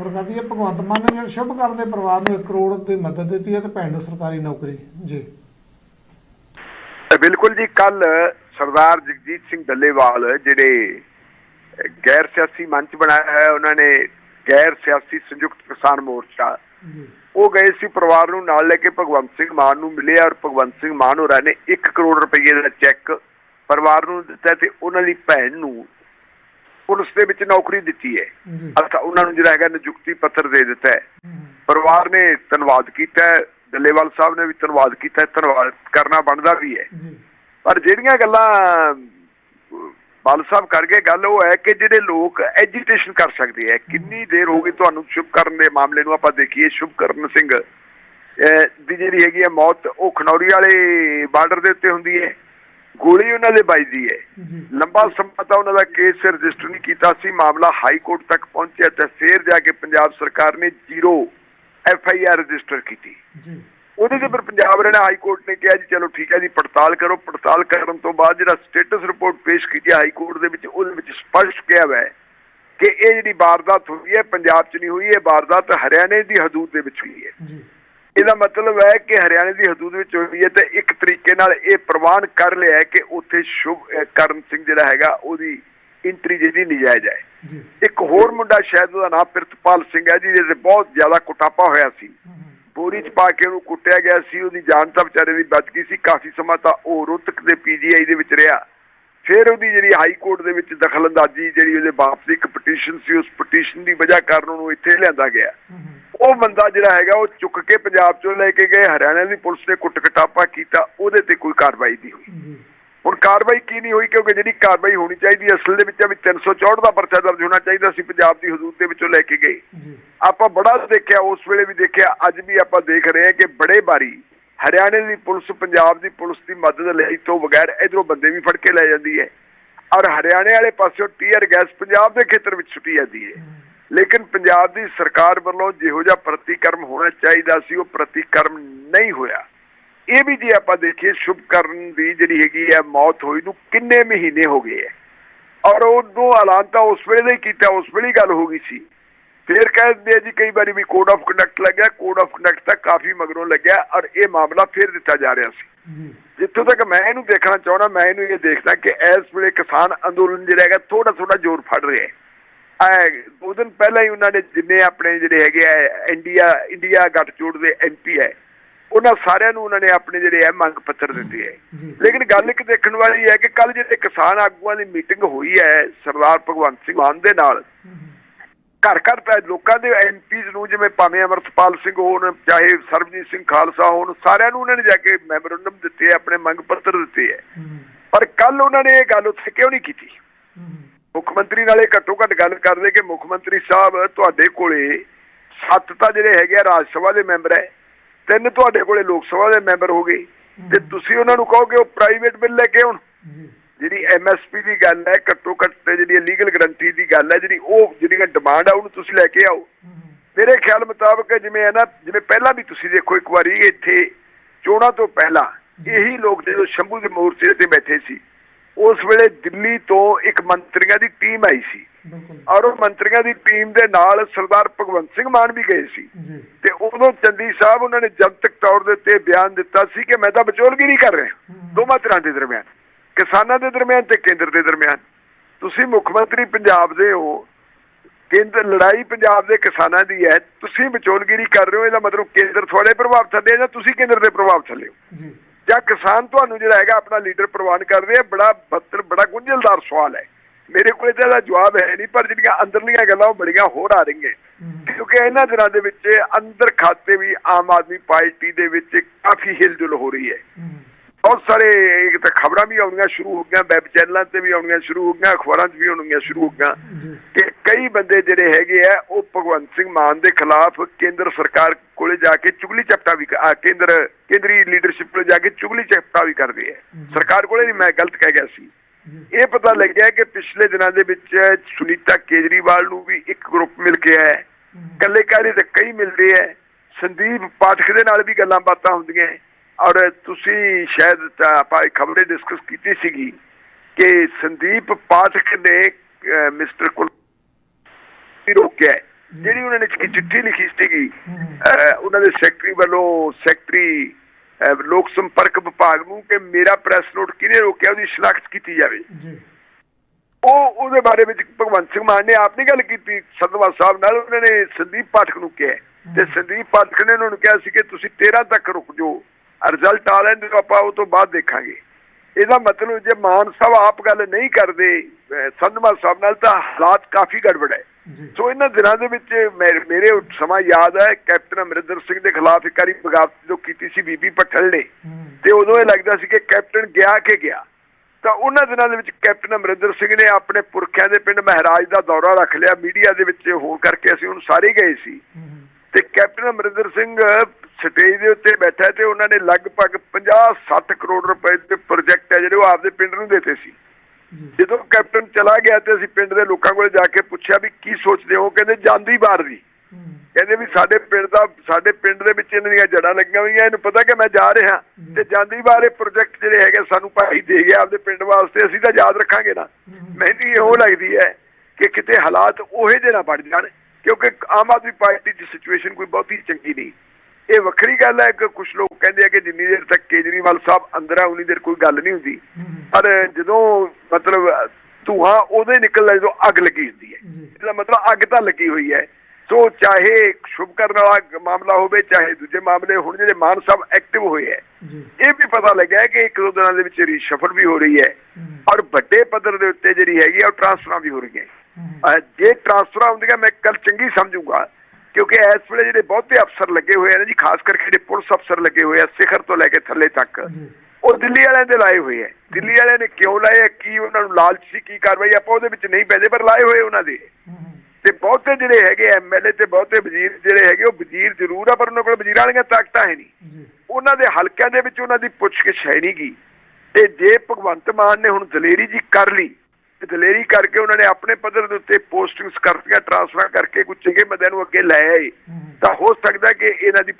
ਪ੍ਰਗਤੀ ਹੈ ਭਗਵੰਤ ਮਾਨ ਨੇ ਜਿਹੜਾ ਸ਼ੁਭ ਕਰਨ ਦੇ ਪਰਿਵਾਰ ਨੂੰ 1 ਕਰੋੜ ਦੀ ਮਦਦ ਦਿੱਤੀ ਹੈ ਤੇ ਭੈਣ ਨੂੰ ਸਰਕਾਰੀ ਨੌਕਰੀ ਜੀ। ਬਿਲਕੁਲ ਜੀ ਕੱਲ ਸਰਦਾਰ ਜਗਜੀਤ ਸਿੰਘ ਡੱਲੇਵਾਲ ਜਿਹੜੇ ਗੈਰ ਸਿਆਸੀ ਮੰਚ ਬਣਾਇਆ ਹੈ ਉਹਨਾਂ ਨੇ ਗੈਰ ਸਿਆਸੀ ਸੰਯੁਕਤ ਕਿਸਾਨ ਮੋਰਚਾ ਉਹ ਗਏ ਸੀ ਪਰਿਵਾਰ ਨੂੰ ਨਾਲ ਲੈ ਕੇ ਭਗਵੰਤ ਸਿੰਘ ਮਾਨ ਨੂੰ ਮਿਲੇ ਔਰ ਭਗਵੰਤ ਸਿੰਘ ਮਾਨ ਹੋਰਾਂ ਨੇ 1 ਕਰੋੜ ਰੁਪਏ ਦਾ ਚੈੱਕ ਪਰਿਵਾਰ ਨੂੰ ਦਿੱਤਾ ਤੇ ਉਹਨਾਂ ਦੀ ਭੈਣ ਨੂੰ ਪੁਲਿਸ ਦੇ ਵਿੱਚ ਨੌਕਰੀ ਦਿੱਤੀ ਹੈ। ਜੀ। ਅਰਥਾ ਉਹਨਾਂ ਨੂੰ ਜਿਹੜਾ ਹੈਗਾ ਨਿਯੁਕਤੀ ਪੱਤਰ ਦੇ ਦਿੱਤਾ ਹੈ। ਪਰਿਵਾਰ ਨੇ ਧੰਨਵਾਦ ਕੀਤਾ ਹੈ। ਡੱਲੇਵਾਲ ਸਾਹਿਬ ਨੇ ਵੀ ਧੰਨਵਾਦ ਕੀਤਾ ਹੈ। ਧੰਨਵਾਦ ਕਰਨਾ ਬਣਦਾ ਵੀ ਹੈ। ਪਰ ਜਿਹੜੀਆਂ ਗੱਲਾਂ ਬਾਲ ਸਾਹਿਬ ਕਰ ਗਏ ਗੱਲ ਉਹ ਹੈ ਕਿ ਜਿਹੜੇ ਲੋਕ ਐਜੀਟੇਸ਼ਨ ਕਰ ਸਕਦੇ ਆ ਕਿੰਨੀ ਦੇਰ ਹੋ ਗਈ ਤੁਹਾਨੂੰ ਸ਼ੁਭ ਕਰਨ ਦੇ ਮਾਮਲੇ ਨੂੰ ਆਪਾਂ ਦੇਖੀਏ। ਸ਼ੁਭਕਰਨ ਸਿੰਘ ਅਹ, ਦੀ ਜਿਹੜੀ ਹੈਗੀ ਹੈ ਮੌਤ ਉਹ ਖਨੌਰੀ ਵਾਲੇ ਬਾਰਡਰ ਦੇ ਉੱਤੇ ਹੁੰਦੀ ਹੈ। ਗੋਲੀ ਉਹਨਾਂ ਦੇ ਵੱਜਦੀ ਹੈ। ਲੰਬਾ ਸਮਾਂ ਤਾਂ ਉਹਨਾਂ ਦਾ ਕੇਸ ਰਜਿਸਟਰ ਨਹੀਂ ਕੀਤਾ ਸੀ। ਮਾਮਲਾ ਹਾਈ ਕੋਰਟ ਤੱਕ ਪਹੁੰਚਿਆ ਤੇ ਫਿਰ ਜਾ ਕੇ ਪੰਜਾਬ ਸਰਕਾਰ ਨੇ zero F I R register ਕੀਤੀ। ਜੀ। ਉਹਦੇ ਤੇ ਫਿਰ ਪੰਜਾਬ ਹਰਿਆਣਾ ਹਾਈ ਕੋਰਟ ਨੇ ਕਿਹਾ ਜੀ ਚਲੋ ਠੀਕ ਹੈ ਜੀ ਪੜਤਾਲ ਕਰੋ। ਪੜਤਾਲ ਕਰਨ ਤੋਂ ਬਾਅਦ ਜਿਹੜਾ ਸਟੇਟਸ ਰਿਪੋਰਟ ਪੇਸ਼ ਕੀਤੀ ਹਾਈ ਕੋਰਟ ਦੇ ਵਿੱਚ ਉਹਦੇ ਵਿੱਚ ਸਪਸ਼ਟ ਕਿਹਾ ਹੋਇਆ ਹੈ ਕਿ ਇਹ ਜਿਹੜੀ ਵਾਰਦਾਤ ਹੋਈ ਹੈ ਪੰਜਾਬ 'ਚ ਨਹੀਂ ਹੋਈ ਇਹ ਵਾਰਦਾਤ ਹਰਿਆਣੇ ਦੀ ਹਦੂਦ ਦੇ ਵਿੱਚ ਹੋਈ ਹੈ। ਜੀ। ਇਹਦਾ ਮਤਲਬ ਹੈ ਕਿ ਹਰਿਆਣੇ ਦੀ ਹਦੂਦ ਵਿੱਚ ਹੋਈ ਹੈ ਤੇ ਇੱਕ ਤਰੀਕੇ ਨਾਲ ਇਹ ਪ੍ਰਵਾਨ ਕਰ ਲਿਆ ਹੈ ਕਿ ਉੱਥੇ ਸ਼ੁਭ ਕਰਨ ਸਿੰਘ ਜਿਹੜਾ ਹੈਗਾ ਉਹਦੀ ਇੰਟਰੀ ਜਿਹੜੀ ਨਜਾਇਜ਼ ਹੈ। ਇੱਕ ਹੋਰ ਮੁੰਡਾ ਸ਼ਾਇਦ ਉਹਦਾ ਨਾਮ ਪ੍ਰਿਤਪਾਲ ਸਿੰਘ ਹੈ ਜਿਹਦੇ ਤੇ ਬਹੁਤ ਜ਼ਿਆਦਾ ਕੁਟਾਪਾ ਹੋਇਆ ਸੀ। ਬੋਰੀ ਚ ਪਾ ਕੇ ਉਹਨੂੰ ਕੁੱਟਿਆ ਗਿਆ ਸੀ ਉਹਦੀ ਜਾਨ ਤਾਂ ਵਿਚਾਰੇ ਦੀ ਬਚ ਗਈ ਸੀ। ਕਾਫੀ ਸਮਾਂ ਤਾਂ ਉਹ ਰੋਹਤਕ ਦੇ ਪੀਜੀਆਈ ਦੇ ਵਿੱਚ ਰਿਹਾ। ਫਿਰ ਉਹਦੀ ਜਿਹੜੀ ਹਾਈ ਕੋਰਟ ਦੇ ਵਿੱਚ ਦਖਲਅੰਦਾਜ਼ੀ ਜਿਹੜੀ ਉਹਦੇ ਦੀ ਇੱਕ ਪਟੀਸ਼ਨ ਸੀ ਉਸ ਪਟੀਸ਼ਨ ਦੀ ਵਜ੍ਹਾ ਕਾਰਨ ਉਹਨੂੰ ਇੱਥੇ ਲਿਆਂਦਾ ਗਿਆ। ਉਹ ਬੰਦਾ ਜਿਹੜਾ ਹੈਗਾ ਉਹ ਚੁੱਕ ਕੇ ਪੰਜਾਬ ਚੋਂ ਲੈ ਕੇ ਗਏ ਹਰਿਆਣਾ ਦੀ ਪੁਲਿਸ ਨੇ ਕੁੱਟ ਕਟਾਪਾ ਕੀਤਾ ਉਹਦੇ ਤੇ ਕੋਈ ਕਾਰਵਾਈ ਨਹੀਂ ਹੋਈ। ਹੁਣ ਕਾਰਵਾਈ ਕੀ ਨਹੀਂ ਹੋਈ ਕਿਉਂਕਿ ਜਿਹੜੀ ਕਾਰਵਾਈ ਹੋਣੀ ਚਾਹੀਦੀ ਅਸਲ ਦੇ ਵਿੱਚ ਵੀ 364 ਦਾ ਪਰਚਾ ਦਰਜ ਹੋਣਾ ਚਾਹੀਦਾ ਸੀ ਪੰਜਾਬ ਦੀ ਹਦੂਦ ਦੇ ਵਿੱਚੋਂ ਲੈ ਕੇ ਗਏ। ਆਪਾਂ ਬੜਾ ਦੇਖਿਆ ਉਸ ਵੇਲੇ ਵੀ ਦੇਖਿਆ ਅੱਜ ਵੀ ਆਪਾਂ ਦੇਖ ਰਹੇ ਹਾਂ ਕਿ ਬੜੇ ਬਾਰੀ ਹਰਿਆਣੇ ਦੀ ਪੁਲਿਸ, ਪੰਜਾਬ ਦੀ ਪੁਲਿਸ ਦੀ ਮਦਦ ਲਈ ਤੋਂ ਬਗੈਰ ਇਧਰੋਂ ਬੰਦੇ ਵੀ ਫੜ ਕੇ ਲੈ ਜਾਂਦੀ ਹੈ। ਔਰ ਹਰਿਆਣੇ ਵਾਲੇ ਪਾਸਿਓਂ ਟੀਅਰ ਗੈਸ ਪੰਜਾਬ ਦੇ ਖੇਤਰ ਵਿੱਚ ਸੁੱਟੀ ਜਾਂਦੀ ਹੈ। ਲੇਕਿਨ ਪੰਜਾਬ ਦੀ ਸਰਕਾਰ ਵੱਲੋਂ ਜਿਹੋ ਜਿਹਾ ਪ੍ਰਤੀਕਰਮ ਹੋਣਾ ਚਾਹੀਦਾ ਸੀ, ਉਹ ਪ੍ਰਤੀਕਰਮ ਨਹੀਂ ਹੋਇਆ। ਇਹ ਵੀ ਜੇ ਆਪਾਂ ਦੇਖੀਏ ਸ਼ੁਭਕਰਨ ਦੀ ਜਿਹੜੀ ਹੈਗੀ ਹੈ, ਮੌਤ ਹੋਈ ਨੂੰ ਕਿੰਨੇ ਮਹੀਨੇ ਹੋ ਗਏ ਹੈ। ਔਰ ਉਦੋਂ ਐਲਾਨ ਤਾਂ ਉਸ ਵੇਲੇ ਦਾ ਹੀ ਕੀਤਾ, ਉਸ ਵੇਲੇ ਗੱਲ ਹੋ ਗਈ ਸੀ। ਫਿਰ ਕਹਿੰਦੇ ਆ ਜੀ ਕਈ ਵਾਰੀ ਵੀ ਕੋਡ ਆਫ ਕੰਡਕਟ ਲੱਗਿਆ ਕੋਡ ਆਫ ਕੰਡਕਟ ਤਾਂ ਕਾਫੀ ਮਗਰੋਂ ਲੱਗਿਆ ਔਰ ਇਹ ਮਾਮਲਾ ਫਿਰ ਦਿੱਤਾ ਜਾ ਰਿਹਾ ਸੀ। ਜਿੱਥੋਂ ਤੱਕ ਮੈਂ ਇਹਨੂੰ ਦੇਖਣਾ ਚਾਹੁੰਦਾ ਮੈਂ ਇਹਨੂੰ ਇਹ ਦੇਖਦਾ ਕਿ ਇਸ ਵੇਲੇ ਕਿਸਾਨ ਅੰਦੋਲਨ ਜਿਹੜਾ ਹੈਗਾ ਥੋੜਾ ਥੋੜਾ ਜ਼ੋਰ ਫੜ ਰਿਹਾ ਹੈ। ਦੋ ਦਿਨ ਪਹਿਲਾਂ ਹੀ ਉਹਨਾਂ ਨੇ ਜਿੰਨੇ ਆਪਣੇ ਜਿਹੜੇ ਹੈਗੇ ਆ ਇੰਡੀਆ ਇੰਡੀਆ ਗੱਠਜੋੜ ਦੇ ਐਮਪੀ ਹੈ ਉਹਨਾਂ ਸਾਰਿਆਂ ਨੂੰ ਉਹਨਾਂ ਨੇ ਆਪਣੇ ਜਿਹੜੇ ਹੈ ਮੰਗ ਪੱਤਰ ਦਿੱਤੇ ਹੈ। ਲੇਕਿਨ ਗੱਲ ਇੱਕ ਦੇਖਣ ਵਾਲੀ ਹੈ ਕਿ ਕੱਲ ਜਿਹੜੇ ਕਿਸਾਨ ਆਗੂਆਂ ਦੀ ਮੀਟਿੰਗ ਹੋਈ ਹੈ ਸਰਦਾਰ ਭਗਵੰਤ ਸਿੰਘ ਮਾਨ ਦੇ ਨਾਲ ਘਰ ਘਰ ਪੈ ਲੋਕਾਂ ਦੇ ਐਮਪੀਜ਼ ਨੂੰ ਜਿਵੇਂ ਭਾਵੇਂ ਅਮਰਤਪਾਲ ਸਿੰਘ ਹੋਣ ਚਾਹੇ ਸਰਬਜੀਤ ਸਿੰਘ ਖਾਲਸਾ ਹੋਣ ਸਾਰਿਆਂ ਨੂੰ ਉਹਨਾਂ ਨੇ ਜਾ ਕੇ ਮੈਮੋਰੰਡਮ ਦਿੱਤੇ ਆਪਣੇ ਮੰਗ ਪੱਤਰ ਦਿੱਤੇ ਹੈ। ਪਰ ਕੱਲ ਉਹਨਾਂ ਨੇ ਇਹ ਗੱਲ ਉੱਥੇ ਕਿਉਂ ਨਹੀਂ ਕੀਤੀ? ਮੁੱਖ ਮੰਤਰੀ ਨਾਲ ਇਹ ਘੱਟੋ ਘੱਟ ਗੱਲ ਕਰਦੇ ਕਿ ਮੁੱਖ ਮੰਤਰੀ ਸਾਹਿਬ ਤੁਹਾਡੇ ਕੋਲੇ ਸੱਤ ਤਾਂ ਜਿਹੜੇ ਹੈਗੇ ਆ ਰਾਜ ਸਭਾ ਦੇ ਮੈਂਬਰ ਹੈ ਤਿੰਨ ਤੁਹਾਡੇ ਕੋਲੇ ਲੋਕ ਸਭਾ ਦੇ ਮੈਂਬਰ ਹੋ ਗਏ। ਤੇ ਤੁਸੀਂ ਉਹਨਾਂ ਨੂੰ ਕਹੋ ਕਿ ਉਹ ਪ੍ਰਾਈਵੇਟ ਬਿੱਲ ਲੈ ਕੇ ਆਉਣ? ਜੀ। ਜਿਹੜੀ ਐਮਐਸਪੀ ਦੀ ਗੱਲ ਹੈ ਘੱਟੋ ਘੱਟ ਤੇ ਜਿਹੜੀ ਲੀਗਲ ਗਰੰਟੀ ਦੀ ਗੱਲ ਹੈ ਜਿਹੜੀ ਉਹ ਜਿਹੜੀਆਂ ਡਿਮਾਂਡ ਆ ਉਹਨੂੰ ਤੁਸੀਂ ਲੈ ਕੇ ਆਓ। ਮੇਰੇ ਖਿਆਲ ਮੁਤਾਬਕ ਜਿਵੇਂ ਹੈ ਨਾ ਜਿਵੇਂ ਪਹਿਲਾਂ ਵੀ ਤੁਸੀਂ ਦੇਖੋ ਇੱਕ ਵਾਰੀ ਇੱਥੇ ਚੋਣਾਂ ਤੋਂ ਪਹਿਲਾਂ ਇਹੀ ਲੋਕ ਜਦੋਂ ਸ਼ੰਭੂ ਦੇ ਮੋਰਚੇ ਤੇ ਬੈਠੇ ਸੀ ਉਸ ਵੇਲੇ ਦਿੱਲੀ ਤੋਂ ਇੱਕ ਮੰਤਰੀਆਂ ਦੀ ਟੀਮ ਆਈ ਸੀ। ਔਰ ਉਹ ਮੰਤਰੀਆਂ ਦੀ ਟੀਮ ਦੇ ਨਾਲ ਸਰਦਾਰ ਭਗਵੰਤ ਸਿੰਘ ਮਾਨ ਵੀ ਗਏ ਸੀ। ਤੇ ਉਦੋਂ ਚੰਦੀ ਸਾਹਿਬ ਉਹਨਾਂ ਨੇ ਜਨਤਕ ਤੌਰ ਦੇ ਉੱਤੇ ਬਿਆਨ ਦਿੱਤਾ ਸੀ ਕਿ ਮੈਂ ਤਾਂ ਵਿਚੋਲਗਿਰੀ ਕਰ ਰਿਹਾ। ਦੋਵਾਂ ਤਰ੍ਹਾਂ ਦੇ ਦਰਮਿਆਨ। ਕਿਸਾਨਾਂ ਦੇ ਦਰਮਿਆਨ ਤੇ ਕੇਂਦਰ ਦੇ ਦਰਮਿਆਨ। ਤੁਸੀਂ ਮੁੱਖ ਮੰਤਰੀ ਪੰਜਾਬ ਦੇ ਹੋ ਕੇਂਦਰ ਲੜਾਈ ਪੰਜਾਬ ਦੇ ਕਿਸਾਨਾਂ ਦੀ ਹੈ ਤੁਸੀਂ ਵਿਚੋਲਗਿਰੀ ਕਰ ਰਹੇ ਹੋ ਇਹਦਾ ਮਤਲਬ ਕੇਂਦਰ ਤੁਹਾਡੇ ਪ੍ਰਭਾਵ ਥੱਲੇ ਜਾਂ ਤੁਸੀਂ ਕੇਂਦਰ ਦੇ ਪ੍ਰਭਾਵ ਥੱਲੇ ਹੋ? ਜੀ। ਜਾਂ ਕਿਸਾਨ ਤੁਹਾਨੂੰ ਜਿਹੜਾ ਹੈਗਾ ਆਪਣਾ ਲੀਡਰ ਪ੍ਰਵਾਨ ਕਰਦੇ ਆ ਬੜਾ ਬੱਤਰ ਬੜਾ ਗੁੰਝਲਦਾਰ ਸਵਾਲ ਹੈ। ਮੇਰੇ ਕੋਲ ਇਹਦਾ ਜਵਾਬ ਹੈ ਨਹੀਂ ਪਰ ਜਿਹੜੀਆਂ ਅੰਦਰਲੀਆਂ ਗੱਲਾਂ ਉਹ ਬੜੀਆਂ ਹੋਰ ਆ ਰਹੀਆਂ। ਕਿਉਂਕਿ ਇਹਨਾਂ ਦਿਨਾਂ ਦੇ ਵਿੱਚ ਅੰਦਰ ਖਾਤੇ ਵੀ ਆਮ ਆਦਮੀ ਪਾਰਟੀ ਦੇ ਵਿੱਚ ਕਾਫੀ ਹਿਲਜੁਲ ਹੋ ਰਹੀ ਹੈ। ਬਹੁਤ ਸਾਰੇ ਇੱਕ ਤਾਂ ਖਬਰਾਂ ਵੀ ਆਉਣੀਆਂ ਸ਼ੁਰੂ ਹੋ ਗਈਆਂ ਵੈਬ ਚੈਨਲਾਂ ਤੇ ਵੀ ਆਉਣੀਆਂ ਸ਼ੁਰੂ ਹੋ ਗਈਆਂ ਅਖਬਾਰਾਂ 'ਚ ਵੀ ਆਉਣੀਆਂ ਸ਼ੁਰੂ ਹੋ ਗਈਆਂ। ਕਿ ਕਈ ਬੰਦੇ ਜਿਹੜੇ ਹੈਗੇ ਆ ਉਹ ਭਗਵੰਤ ਸਿੰਘ ਮਾਨ ਦੇ ਖਿਲਾਫ ਕੇਂਦਰ ਸਰਕਾਰ ਕੋਲੇ ਜਾ ਕੇ ਚੁਗਲੀ ਚਪਟਾ ਵੀ ਆ, ਕੇਂਦਰ ਕੇਂਦਰੀ ਲੀਡਰਸ਼ਿਪ ਕੋਲੇ ਜਾ ਕੇ ਚੁਗਲੀ ਚਪਟਾ ਵੀ ਕਰਦੇ ਆ। ਸਰਕਾਰ ਕੋਲੇ ਨਹੀਂ ਮੈਂ ਗਲਤ ਕਹਿ ਗਿਆ ਸੀ। ਇਹ ਪਤਾ ਲੱਗਿਆ ਕਿ ਪਿਛਲੇ ਦਿਨਾਂ ਦੇ ਵਿੱਚ ਸੁਨੀਤਾ ਕੇਜਰੀਵਾਲ ਨੂੰ ਵੀ ਇੱਕ ਗਰੁੱਪ ਮਿਲ ਕੇ ਆਇਆ। ਹੈ। ਹਮ, ਕੱਲੇ ਕਾਰੇ ਤੇ ਕਈ ਮਿਲਦੇ ਐ ਸੰਦੀਪ ਪਾਠਕ ਦੇ ਨਾਲ ਵੀ ਗੱਲਾਂ ਬਾਤਾਂ ਹੁੰਦੀਆਂ। ਔਰ ਤੁਸੀਂ ਸ਼ਾਇਦ ਆਪਾਂ ਖਬਰੇ ਡਿਸਕਸ ਕੀਤੀ ਸੀਗੀ ਕਿ ਸੰਦੀਪ ਪਾਠਕ ਨੇ ਮਿਸਟਰ ਕੁਲ ਰੋਕਿਆ ਜਿਹੜੀ ਉਹਨਾਂ ਨੇ ਇੱਕ ਚਿੱਠੀ ਲਿਖੀ ਸੀਗੀ ਉਹਨਾਂ ਦੇ ਸੈਕਟਰੀ ਵੱਲੋਂ ਸੈਕਟਰੀ ਲੋਕ ਸੰਪਰਕ ਵਿਭਾਗ ਨੂੰ ਕਿ ਮੇਰਾ ਪ੍ਰੈਸ ਨੋਟ ਕਿਹਨੇ ਰੋਕਿਆ ਉਹਦੀ ਸ਼ਨਾਖਤ ਕੀਤੀ ਜਾਵੇ। ਜੀ। ਉਹ ਉਹਦੇ ਬਾਰੇ ਵਿੱਚ ਭਗਵੰਤ ਸਿੰਘ ਮਾਨ ਨੇ ਆਪ ਨਹੀਂ ਗੱਲ ਕੀਤੀ ਸਦਵਾ ਸਾਹਿਬ ਨਾਲ ਉਹਨਾਂ ਨੇ ਸੰਦੀਪ ਪਾਠਕ ਨੂੰ ਕਿਹਾ ਤੇ ਸੰਦੀਪ ਪਾਠਕ ਨੇ ਉਹਨਾਂ ਨੂੰ ਕਿਹਾ ਸੀ ਕਿ ਤੁਸੀਂ 13 ਤੱਕ ਰੁਕ ਜਾਓ। ਰਿਜ਼ਲਟ ਆ ਲੈਣ ਦਿਓ ਆਪਾਂ ਉਹ ਤੋਂ ਬਾਅਦ ਦੇਖਾਂਗੇ। ਇਹਦਾ ਮਤਲਬ ਜੇ ਮਾਨ ਸਾਹਿਬ ਆਪ ਗੱਲ ਨਹੀਂ ਕਰਦੇ ਸੰਧਵਾ ਸਾਹਿਬ ਨਾਲ ਤਾਂ ਹਾਲਾਤ ਕਾਫੀ ਗੜਬੜ ਹੈ। ਸੋ ਇਹਨਾਂ ਦਿਨਾਂ ਦੇ ਵਿੱਚ ਮੇਰੇ ਸਮਾਂ ਯਾਦ ਹੈ ਕੈਪਟਨ ਅਮਰਿੰਦਰ ਸਿੰਘ ਦੇ ਖਿਲਾਫ ਇੱਕ ਵਾਰੀ ਬਗਾਵਤ ਜੋ ਕੀਤੀ ਸੀ ਬੀਬੀ ਪਟਲ ਨੇ ਤੇ ਉਦੋਂ ਇਹ ਲੱਗਦਾ ਸੀ ਕਿ ਕੈਪਟਨ ਗਿਆ ਕਿ ਗਿਆ। ਤਾਂ ਉਹਨਾਂ ਦਿਨਾਂ ਦੇ ਵਿੱਚ ਕੈਪਟਨ ਅਮਰਿੰਦਰ ਸਿੰਘ ਨੇ ਆਪਣੇ ਪੁਰਖਿਆਂ ਦੇ ਪਿੰਡ ਮਹਾਰਾਜ ਦਾ ਦੌਰਾ ਰੱਖ ਲਿਆ। ਮੀਡੀਆ ਦੇ ਵਿੱਚ ਹੋਣ ਕਰਕੇ ਅਸੀਂ ਹੁਣ ਸਾਰੇ ਗਏ ਸੀ। ਤੇ ਕੈਪਟਨ ਅਮਰਿੰਦਰ ਸਿੰਘ ਸਟੇਜ ਦੇ ਉੱਤੇ ਬੈਠਾ ਤੇ ਉਹਨਾਂ ਨੇ ਲਗਭਗ 50-60 ਕਰੋੜ ਰੁਪਏ ਦੇ ਪ੍ਰੋਜੈਕਟ ਹੈ ਜਿਹੜੇ ਉਹ ਆਪਦੇ ਪਿੰਡ ਨੂੰ ਦਿੱਤੇ ਸੀ। ਜਦੋਂ ਕੈਪਟਨ ਚਲਾ ਗਿਆ ਤੇ ਅਸੀਂ ਪਿੰਡ ਦੇ ਲੋਕਾਂ ਕੋਲ ਜਾ ਕੇ ਪੁੱਛਿਆ ਵੀ ਕੀ ਸੋਚਦੇ ਹੋ? ਕਹਿੰਦੇ ਜਾਂਦੀ ਬਾਰ ਦੀ। ਕਹਿੰਦੇ ਵੀ ਸਾਡੇ ਪਿੰਡ ਦਾ ਸਾਡੇ ਪਿੰਡ ਦੇ ਵਿੱਚ ਇਹਨਾਂ ਦੀਆਂ ਜੜਾਂ ਲੱਗੀਆਂ ਹੋਈਆਂ ਇਹਨੂੰ ਪਤਾ ਕਿ ਮੈਂ ਜਾ ਰਿਹਾ। ਤੇ ਜਾਂਦੀ ਬਾਰੇ ਪ੍ਰੋਜੈਕਟ ਜਿਹੜੇ ਹੈਗੇ ਸਾਨੂੰ ਭਾਈ ਦੇ ਗਿਆ ਆਪਦੇ ਪਿੰਡ ਵਾਸਤੇ ਅਸੀਂ ਤਾਂ ਯਾਦ ਰੱਖਾਂਗੇ ਨਾ। ਮੈਨੂੰ ਇਹੋ ਲੱਗਦੀ ਹੈ ਕਿ ਕਿਤੇ ਹਾਲਾਤ ਉਹੇ ਜਿਹੇ ਨਾ ਬਣ ਜਾਣ ਕਿਉਂਕਿ ਆਮ ਆਦਮੀ ਪਾਰਟੀ ਦੀ ਸਿਚੁਏਸ਼ਨ ਕੋਈ ਬਹੁਤੀ ਚੰਗੀ ਨਹੀਂ। ਇਹ ਵੱਖਰੀ ਗੱਲ ਹੈ ਕਿ ਕੁਝ ਲੋਕ ਕਹਿੰਦੇ ਆ ਕਿ ਜਿੰਨੀ ਦੇਰ ਤੱਕ ਕੇਜਰੀਵਾਲ ਸਾਹਿਬ ਅੰਦਰ ਆ ਉਨੀ ਦੇਰ ਕੋਈ ਗੱਲ ਨਹੀਂ ਹੁੰਦੀ। ਪਰ ਜਦੋਂ ਮਤਲਬ ਧੂਆਂ ਉਹਦੇ ਨਿਕਲਦਾ ਜਦੋਂ ਅੱਗ ਲੱਗੀ ਹੁੰਦੀ ਹੈ। ਇਹਦਾ ਮਤਲਬ ਅੱਗ ਤਾਂ ਲੱਗੀ ਹੋਈ ਹੈ। ਸੋ ਚਾਹੇ ਸ਼ੁਭ ਕਰਨ ਵਾਲਾ ਮਾਮਲਾ ਹੋਵੇ ਚਾਹੇ ਦੂਜੇ ਮਾਮਲੇ ਹੁਣ ਜਿਹੜੇ ਮਾਨ ਸਾਹਿਬ ਐਕਟਿਵ ਹੋਏ ਹੈ। ਇਹ ਵੀ ਪਤਾ ਲੱਗਿਆ ਕਿ ਇੱਕ ਦੋ ਦਿਨਾਂ ਦੇ ਵਿੱਚ ਰੀਸ਼ਫਲ ਵੀ ਹੋ ਰਹੀ ਹੈ। ਔਰ ਵੱਡੇ ਪੱਧਰ ਦੇ ਉੱਤੇ ਜਿਹੜੀ ਹੈਗੀ ਆ ਉਹ ਟ੍ਰਾਂਸਫਰਾਂ ਵੀ ਹੋ ਰਹੀਆਂ ਜੇ ਟ੍ਰਾਂਸਫਰਾਂ ਹੁੰਦੀਆਂ ਮੈਂ ਕੱਲ ਚੰਗੀ ਸਮਝੂਗਾ। ਕਿਉਂਕਿ ਇਸ ਵੇਲੇ ਜਿਹੜੇ ਬਹੁਤੇ ਅਫਸਰ ਲੱਗੇ ਹੋਏ ਨੇ ਜੀ ਖਾਸ ਕਰਕੇ ਜਿਹੜੇ ਪੁਲਿਸ ਅਫਸਰ ਲੱਗੇ ਹੋਏ ਆ ਸਿਖਰ ਤੋਂ ਲੈ ਕੇ ਥੱਲੇ ਤੱਕ ਉਹ ਦਿੱਲੀ ਵਾਲਿਆਂ ਦੇ ਲਾਏ ਹੋਏ ਆ। ਦਿੱਲੀ ਵਾਲਿਆਂ ਨੇ ਕਿਉਂ ਲਾਏ ਆ? ਕੀ ਉਹਨਾਂ ਨੂੰ ਲਾਲਚ ਸੀ? ਕੀ ਕਾਰਵਾਈ? ਆਪਾਂ ਉਹਦੇ ਵਿੱਚ ਨਹੀਂ ਪੈਦੇ ਪਰ ਲਾਏ ਹੋਏ ਉਹਨਾਂ ਦੇ। ਤੇ ਬਹੁਤੇ ਜਿਹੜੇ ਹੈਗੇ ਐਮਐਲਏ ਤੇ ਬਹੁਤੇ ਵਜ਼ੀਰ ਜਿਹੜੇ ਹੈਗੇ ਉਹ ਵਜ਼ੀਰ ਜ਼ਰੂਰ ਆ ਪਰ ਉਹਨਾਂ ਕੋਲ ਵਜ਼ੀਰਾਂ ਵਾਲੀਆਂ ਤਾਕਤਾਂ ਹੈ ਨਹੀਂ। ਉਹਨਾਂ ਦੇ ਹਲਕਿਆਂ ਦੇ ਵਿੱਚ ਉਹਨਾਂ ਦੀ ਪੁੱਛਗਿੱਛ ਹੈ ਨਹੀਂਗੀ ਤੇ ਜੇ ਭਗਵੰਤ ਮਾਨ ਨੇ ਹੁਣ ਦਲੇਰੀ ਜੀ ਕਰ ਲਈ ਦਲੇਰੀ ਕਰਕੇ ਉਹਨਾਂ ਨੇ ਆਪਣੇ ਪੱਧਰ ਦੇ ਉੱਤੇ ਪੋਸਟਿੰਗਸ ਕਰਤੀਆਂ ਟ੍ਰਾਂਸਫਰ ਕਰਕੇ ਕੁਝ ਚੰਗੇ ਬੰਦਿਆਂ ਨੂੰ ਅੱਗੇ ਲੈ ਆਏ। ਤਾਂ ਹੋ ਸਕਦਾ ਕਿ ਇਹਨਾਂ ਦੀ